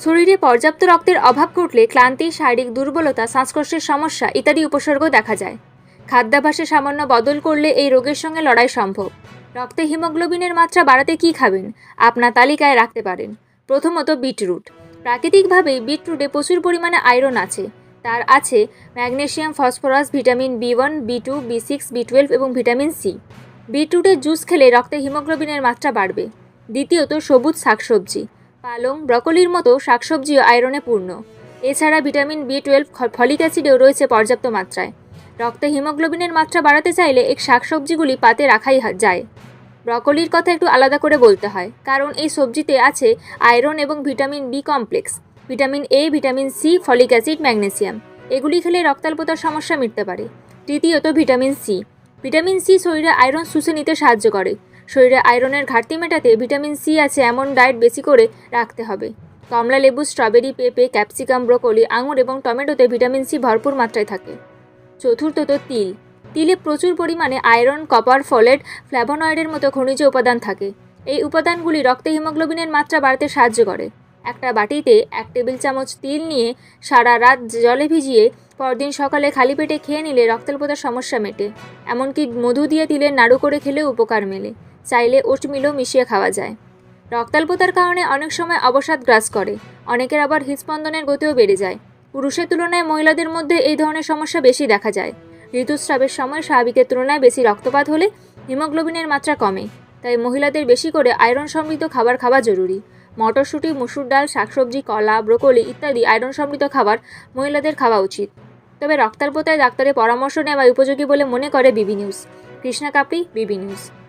শরীরে পর্যাপ্ত রক্তের অভাব ঘটলে ক্লান্তি, শারীরিক দুর্বলতা, শ্বাসকষ্টের সমস্যা ইত্যাদি উপসর্গ দেখা যায়। খাদ্যাভ্যাসে সামান্য বদল করলে এই রোগের সঙ্গে লড়াই সম্ভব। রক্তে হিমোগ্লোবিনের মাত্রা বাড়াতে কী খাবেন? আপনার তালিকায় রাখতে পারেন। প্রথমত বিটরুট। প্রাকৃতিকভাবেই বিটরুটে প্রচুর পরিমাণে আয়রন আছে। তার আছে magnesium phosphorus, vitamin B one, B two, B six, B twelve এবং ভিটামিন সি। বিটরুটের জুস খেলে রক্তে হিমোগ্লোবিনের মাত্রা বাড়বে। দ্বিতীয়ত, সবুজ শাকসবজি। পালং, ব্রকলির মতো শাকসবজিও আয়রনে পূর্ণ। এছাড়া ভিটামিন বি টুয়েলভ ফলিক অ্যাসিডেও রয়েছে পর্যাপ্ত মাত্রায়। রক্তে হিমোগ্লোবিনের মাত্রা বাড়াতে চাইলে এই শাকসবজিগুলি পাতে রাখাই যায়। ব্রকলির কথা একটু আলাদা করে বলতে হয়, কারণ এই সবজিতে আছে আয়রন এবং vitamin B complex. Vitamin A, vitamin C, folic acid, magnesium. এগুলি খেলে রক্তাল্পতার সমস্যা মিটতে পারে। তৃতীয়ত, ভিটামিন সি। ভিটামিন সি শরীরে আয়রন শুষে নিতে সাহায্য করে। শরীরে আয়রনের ঘাটতি মেটাতে ভিটামিন সি আছে এমন ডায়েট বেশি করে রাখতে হবে। কমলা লেবু, স্ট্রবেরি, পেঁপে, ক্যাপসিকাম, ব্রোকলি, আঙুর এবং টমেটোতে ভিটামিন সি ভরপুর মাত্রায় থাকে। চতুর্থত, তিল। তিলে প্রচুর পরিমাণে আয়রন, কপার, ফলেট ফ্ল্যাভোনয়েডের মতো খনিজ উপাদান থাকে। এই উপাদানগুলি রক্তে হিমোগ্লোবিনের মাত্রা বাড়াতে সাহায্য করে। একটা বাটিতে এক টেবিল চামচ তিল নিয়ে সারা রাত জলে ভিজিয়ে পরদিন সকালে খালি পেটে খেয়ে নিলে রক্তাল্পতার সমস্যা মেটে। এমনকি মধু দিয়ে তিলের নাড়ু করে খেলেও উপকার মেলে। চাইলে ওটমিলও মিশিয়ে খাওয়া যায়। রক্তাল্পতার কারণে অনেক সময় অবসাদ গ্রাস করে। অনেকের আবার হৃদস্পন্দনের গতিও বেড়ে যায়। পুরুষের তুলনায় মহিলাদের মধ্যে এই ধরনের সমস্যা বেশি দেখা যায়। ঋতুস্রাবের সময় স্বাভাবিকের তুলনায় বেশি রক্তপাত হলে হিমোগ্লোবিনের মাত্রা কমে। তাই মহিলাদের বেশি করে আয়রন সমৃদ্ধ খাবার খাওয়া জরুরি। মটরশুঁটি, মুসুর ডাল, শাকসবজি, কলা, ব্রোকলি ইত্যাদি আয়রন সমৃদ্ধ খাবার মহিলাদের খাওয়া উচিত। তবে রক্তাল্পতায় ডাক্তারের পরামর্শ নেওয়া উপযোগী বলে মনে করে বিবি নিউজ। কৃষ্ণা কাপড়ি বিবি নিউজ।